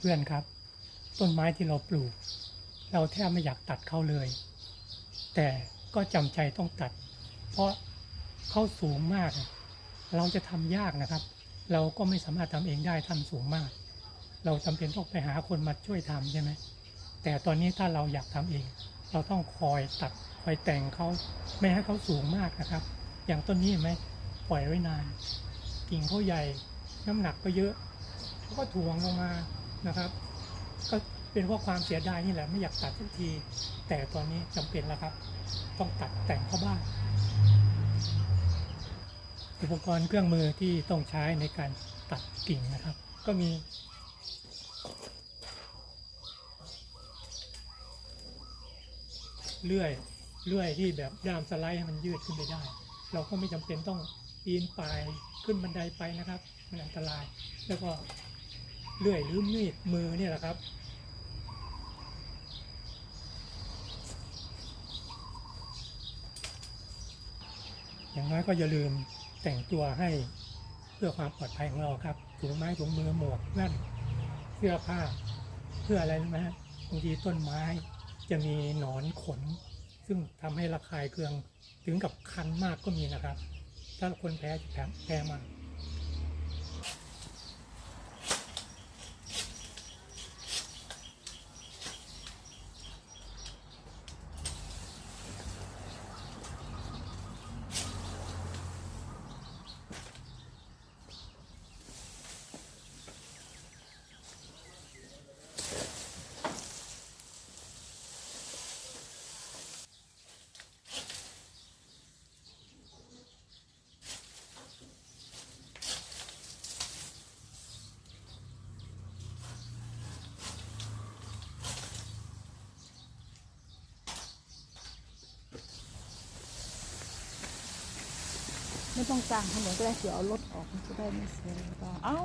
เพื่อนครับ ต้นไม้ที่เราปลูก เราแทบไม่อยากตัดเขาเลย แต่ก็จำใจต้องตัด เพราะเขาสูงมาก เราจะทำยากนะครับ เราก็ไม่สามารถทำเองได้ทำสูงมาก เราจำเป็นต้องไปหาคนมาช่วยทำใช่ไหมแต่ตอนนี้ถ้าเราอยากทำเอง เราต้องคอยตัดคอยแต่งเขาไม่ให้เขาสูงมากนะครับ อย่างต้นนี้เห็นไหมปล่อยไว้นาน กิ่งเขาใหญ่น้ำหนักก็เยอะเขาก็ถ่วงลงมา นะครับ ก็เป็นเพราะความเสียดายนี่แหละไม่อยากตัดสักที แต่ตอนนี้จำเป็นแล้วครับ ต้องตัดแต่งเข้าบ้านอุปกรณ์เครื่องมือที่ต้องใช้ในการตัดกิ่งนะครับ ก็มีเลื่อยเลื่อยที่แบบด้ามสไลด์ให้มันยืดขึ้นไปได้ เราก็ไม่จำเป็นต้องปีนป่ายขึ้นบันไดไปนะครับ มันอันตราย แล้วก็ เลื่อยหรือมีดมือเนี่ยแหละครับ อย่างน้อยก็อย่าลืมแต่งตัวให้เพื่อความปลอดภัยของเราครับถุงไม้ถุงมือหมวกแว่นเสื้อผ้า เพื่ออะไรรู้ไหมฮะบางทีต้นไม้จะมีหนอนขน ซึ่งทำให้ระคายเคืองถึงกับคันมากก็มีนะครับ ถ้าคนแพ้จะแพ้แพ้มาก ต้องกลางถนนก็ได้เดี๋ยวเอารถออกมันจะได้ไม่เสียเวลาเอ้า